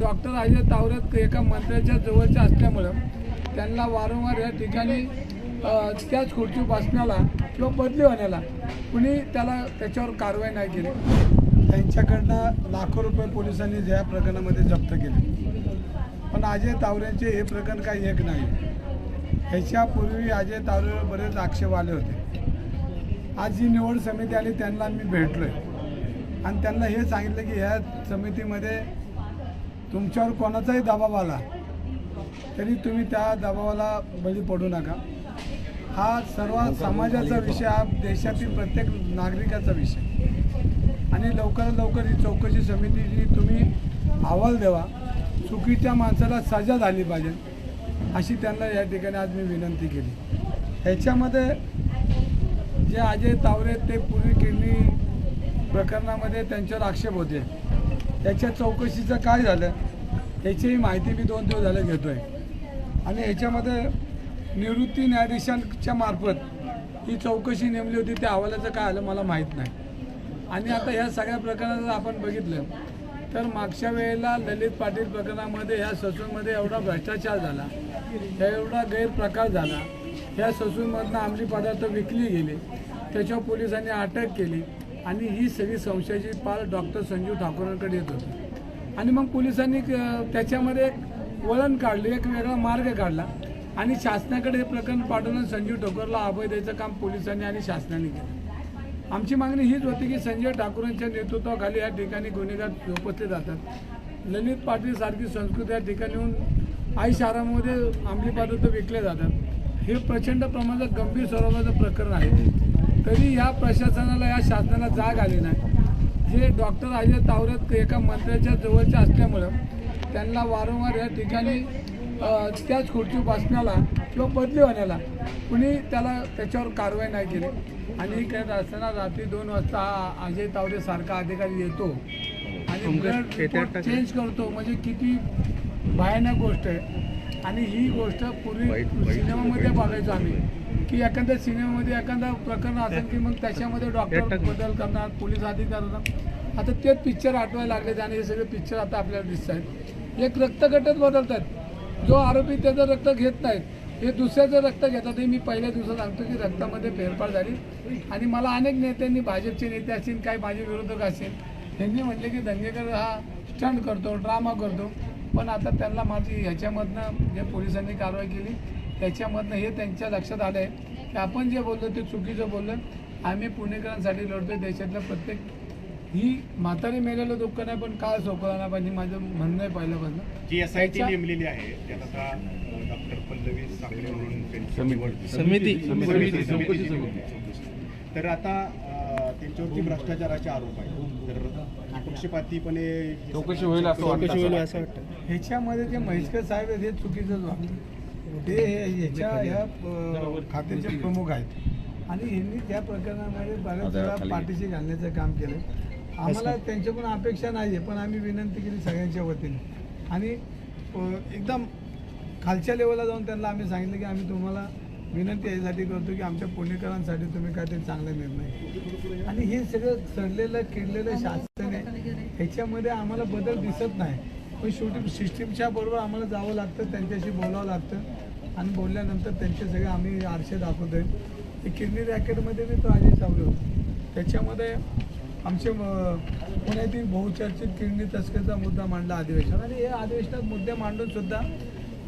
Doctor Ajay तावरत एका मंत्र्याच्या जवळच्या असल्यामुळं त्यांना वारंवार या ठिकाणी त्याच खुर्ची बसण्याला किंवा बदली होण्याला कुणी त्याला त्याच्यावर कारवाई नाही केली. त्यांच्याकडनं लाखो रुपये पोलिसांनी ज्या प्रकरणामध्ये जप्त केले. पण अजय तावरेंचे हे प्रकरण काही एक नाही. ह्याच्यापूर्वी अजय तावरेवर बरेच आक्षेप आले होते. आज जी निवड समिती आली त्यांना मी भेटलो आहे आणि त्यांना हे सांगितलं की ह्या समितीमध्ये तुमच्यावर कोणाचाही दबाव आला तरी तुम्ही त्या दबावाला बळी पडू नका. हा सर्व समाजाचा विषय हा देशातील प्रत्येक नागरिकाचा विषय. आणि लवकरात लवकर ही चौकशी समितीची तुम्ही अहवाल द्यावा चुकीच्या माणसाला सजा झाली पाहिजे अशी त्यांना या ठिकाणी आज मी विनंती केली. ह्याच्यामध्ये जे अजय तावरे ते पूर्वी किडनी प्रकरणामध्ये त्यांच्यावर आक्षेप होते. त्याच्या चौकशीचं काय झालं याचीही माहिती मी दोन दिवस झाले घेतो आहे आणि ह्याच्यामध्ये निवृत्ती न्यायाधीशांच्या मार्फत ही चौकशी नेमली होती त्या अहवालाचं काय आलं मला माहीत नाही. आणि आता ह्या सगळ्या प्रकरणाचं आपण बघितलं तर मागच्या वेळेला ललित पाटील प्रकरणामध्ये ह्या ससूनमध्ये एवढा भ्रष्टाचार झाला एवढा गैरप्रकार झाला ह्या ससूनमधनं अंमली पदार्थ विकली गेले त्याच्यावर पोलिसांनी अटक केली आणि ही सगळी संशयाची पाल डॉक्टर संजीव ठाकूरांकडे येत होती. आणि मग पोलिसांनी त्याच्यामध्ये एक वळण काढले एक वेगळा मार्ग काढला. आणि शासनाकडे हे प्रकरण पाठवून संजीव ठाकूरला अभय द्यायचं काम पोलिसांनी आणि शासनाने केलं. आमची मागणी हीच होती की संजय ठाकूरांच्या नेतृत्वाखाली या ठिकाणी गुन्हेगार झोपसले जातात. ललित पाटील सारखी संस्कृती या ठिकाणी येऊन आई शहरामध्ये अंमली पदार्थ विकले जातात. हे प्रचंड प्रमाणात गंभीर स्वरूपाचं प्रकरण आहे. तरी या प्रशासनाला या शासनाला जाग आली नाही. जे डॉक्टर अजय तावरत एका मंत्र्याच्या जवळच्या असल्यामुळं त्यांना वारंवार या ठिकाणी त्याच खुर्ची बसण्याला किंवा बदली होण्याला कुणी त्याला त्याच्यावर कारवाई नाही केली. आणि करत असताना रात्री दोन वाजता हा अजय तावरे सारखा अधिकारी येतो. आणि ब्लड चेंज करतो. म्हणजे किती भयानक गोष्ट आहे. आणि ही गोष्ट पूर्वी सिनेमामध्ये बघायचो आम्ही. की एखाद्या सिनेमामध्ये एखादा प्रकरण असेल की मग त्याच्यामध्ये डॉक्टर बदल करणार पोलीस अधिकारी आता तेच पिक्चर आठवायला लागले आणि हे सगळे पिक्चर आता आपल्याला दिसत आहेत एक रक्तगटच बदलतात. जो आरोपी त्याचं रक्त घेत नाहीत हे दुसऱ्याचं रक्त घेतात. हे मी पहिल्या दिवसात सांगतो की रक्तामध्ये फेरफार झाली. आणि मला अनेक नेत्यांनी भाजपचे नेते असतील काही माझे विरोधक असतील त्यांनी म्हटले की दंगेकर हा स्टंट करतो ड्रामा करतो. पण आता त्यांना माझी ह्याच्यामधनं जे पोलिसांनी कारवाई केली त्याच्यामधनं हे त्यांच्या लक्षात आलं आहे की आपण जे बोललो ते चुकीचं बोललो. आम्ही पुणेकरांसाठी लढतोय देशातल्या प्रत्येक. ही म्हातारी मेलेलं दुःख नाही पण काळ सोपवला नाही पाहिजे माझं म्हणणं आहे पहिल्यापासून. जी एस आय टी नेमलेली आहे त्यात आता डॉक्टर पल्लवी साखरे म्हणून त्यांची निवड समिती. तर आता त्यांच्यावरती भ्रष्टाचाराचे आरोप आहेत. तर पक्षपातीपणे हे चौकशी होईल असं वाटतं. ह्याच्यामध्ये जे म्हैसकर साहेब आहेत हे चुकीचंच वाटतं ते ह्याच्या ह्या खात्याचे प्रमुख आहेत. आणि यांनी त्या प्रकरणामध्ये बऱ्याच वेळा पाठीशी घालण्याचं काम केलं आम्हाला त्यांच्याकडून अपेक्षा नाही आहे पण आम्ही विनंती केली सगळ्यांच्या वतीने. आणि एकदम खालच्या लेवलला जाऊन त्यांना आम्ही सांगितलं की आम्ही तुम्हाला विनंती यासाठी करतो की आमच्या पुणेकरांसाठी तुम्ही काहीतरी चांगला निर्णय आणि हे सगळं सडलेलं किडलेलं शासन आहे ह्याच्यामध्ये आम्हाला बदल दिसत नाही. पण शेवटी सिस्टीमच्या बरोबर आम्हाला जावं लागतं त्यांच्याशी बोलावं लागतं. आणि बोलल्यानंतर त्यांचे सगळे आम्ही आरशे दाखवतोय. ते किडनी रॅकेटमध्ये मी तो अजय चावले होते. त्याच्यामध्ये आमचे पुण्यातील बहुचर्चित किडनी तस्करीचा मुद्दा मांडला अधिवेशन. आणि या अधिवेशनात मुद्दे मांडूनसुद्धा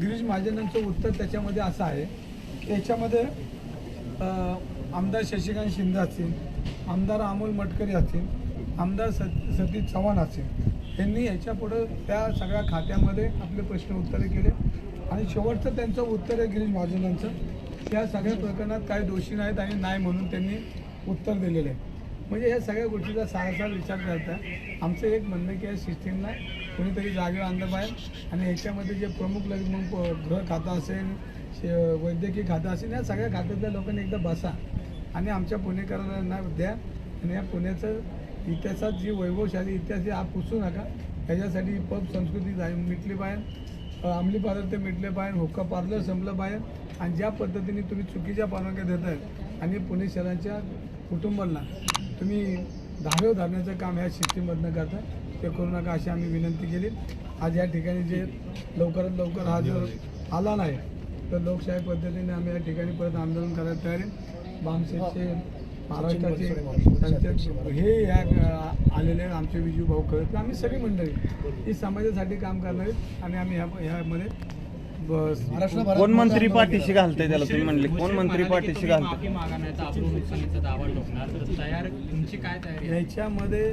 गिरीश महाजनांचं उत्तर त्याच्यामध्ये असं आहे. त्याच्यामध्ये आमदार शशिकांत शिंदे असतील आमदार अमोल मटकरी असतील आमदार सत सतीश चव्हाण असतील. यांनी ह्याच्यापुढं त्या सगळ्या खात्यामध्ये आपले प्रश्न उत्तरे केले. आणि शेवटचं त्यांचं उत्तर आहे गिरीश महाजनांचं. त्या सगळ्या प्रकरणात काही दोषी नाहीत आणि नाही म्हणून त्यांनी उत्तर दिलेलं आहे. म्हणजे या सगळ्या गोष्टीचा सारासार विचार करता आमचं एक म्हणणं आहे की या सिस्टीमला कोणीतरी जागेवर आणलं पाहिजे आणि याच्यामध्ये जे प्रमुख लग मग गृह खातं असेल शे- वैद्यकीय खातं असेल या सगळ्या खात्यातल्या लोकांनी एकदा बसा आणि आमच्या पुणेकरांना द्या आणि या पुण्याचं इतिहासात जी वैभवशाली इतिहास आहे हा पुसू नका. त्याच्यासाठी पब संस्कृती जाय मिटली पाहिजे अ, अंमली पदार्थ मिटले पाहिजे हुक्का पार्लर संपलं पाहिजे आणि ज्या पद्धतीने तुम्ही चुकीच्या परवानग्या देत आहेत आणि पुणे शहराच्या कुटुंबांना तुम्ही धाब्यावर धरण्याचं काम ह्या सिस्टीममधनं करता ते करू नका अशी आम्ही विनंती केली. आज या ठिकाणी जे लवकरात लवकर हा जर आला नाही तर लोकशाही पद्धतीने आम्ही या ठिकाणी परत आंदोलन करायला तयार आहे. बामसेचे महाराष्ट्राचे हे या आलेले आमचे विजू भाऊ कळत आम्ही सगळी मंडळी. ही समाजासाठी काम करणार आहेत आणि आम्ही ह्या ह्यामध्ये कोण मंत्री पाठीशी घालतंय त्याला तुम्ही म्हणले? कोण मंत्री पाठीशी माफी घालतंय? मागण्याचा अब्रू नुकसानीचा दावा ठोकणार तर तयार तुमची काय तयारी आहे? याच्यामध्ये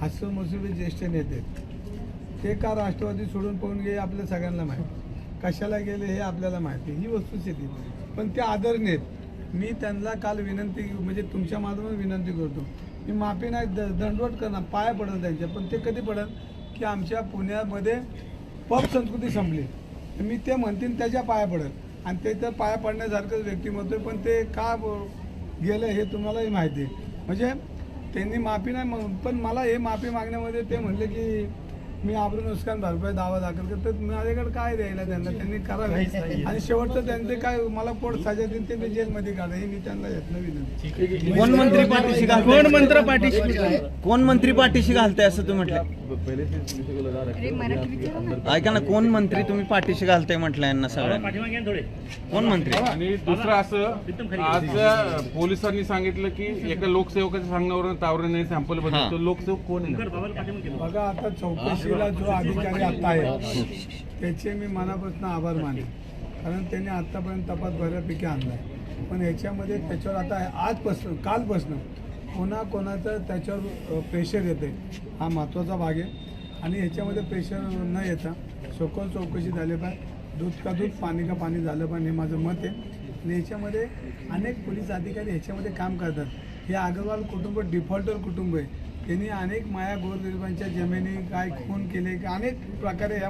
हसन मसुदे ज्येष्ठ नेते ते का राष्ट्रवादी सोडून पळून गेले आपल्या सगळ्यांना माहिती. कशाला गेले हे आपल्याला माहिती ही वस्तुस्थिती पण ते आदरणीय आहेत. मी त्यांना काल विनंती म्हणजे तुमच्या माध्यमातून विनंती करतो. मी माफी नाही द दंडवट करणार पाया पडेल त्यांच्या पण ते कधी पडेल की आमच्या पुण्यामध्ये पब संस्कृती संपली. तर मी ते म्हणतील त्याच्या पाया पडेल आणि ते तर पाया पडण्यासारखंच व्यक्तिमत्व आहे, पण ते का गेलं हे तुम्हालाही माहिती आहे. म्हणजे त्यांनी माफी नाही माग पण मला हे माफी मागण्यामध्ये ते म्हणले की मी आबरू नुकसान भरपाई दावा दाखल करतो. तर माझ्याकडे काय द्यायला त्यांना? त्यांनी करावे आणि शेवटचं त्यांचे काय मला पोट सजा देईल ते मी जेलमध्ये काढा हे मी त्यांना यातनं विनंती. कोण मंत्री पाठीशी घालतंय? कोण मंत्र पाठीशी कोण मंत्री पाठीशी घालतंय असं तुम्ही म्हटलं ऐका ना कोण मंत्री तुम्ही पाठीशी घालताय म्हटलं यांना सगळ्यांना कोण मंत्री? आणि दुसरं असं आज पोलिसांनी सांगितलं की एका लोकसेवकाच्या सांगण्यावरून तावरेने सॅम्पल हा. बदल तो लोकसेवक कोण आहे बघा आता चौकशीला जो अधिकारी आता आहे त्याचे मी मनापासून आभार मानले कारण त्यांनी आत्तापर्यंत तपास बऱ्यापैकी आणला आहे पण याच्यामध्ये त्याच्यावर आता आजपासून कालपासून कोणा कोणाचं त्याच्यावर प्रेशर येतं आहे हा महत्त्वाचा भाग आहे. आणि ह्याच्यामध्ये प्रेशर न येता सखोल चौकशी झाली पाहिजे. दूध का दूध पाणी का पाणी झालं पाहिजे हे माझं मत आहे. आणि याच्यामध्ये अनेक पोलीस अधिकारी ह्याच्यामध्ये काम करतात. हे अग्रवाल कुटुंब डिफॉल्टर कुटुंब आहे. त्यांनी अनेक माया गोरगरिबांच्या जमिनी काय खून केले अनेक प्रकारे या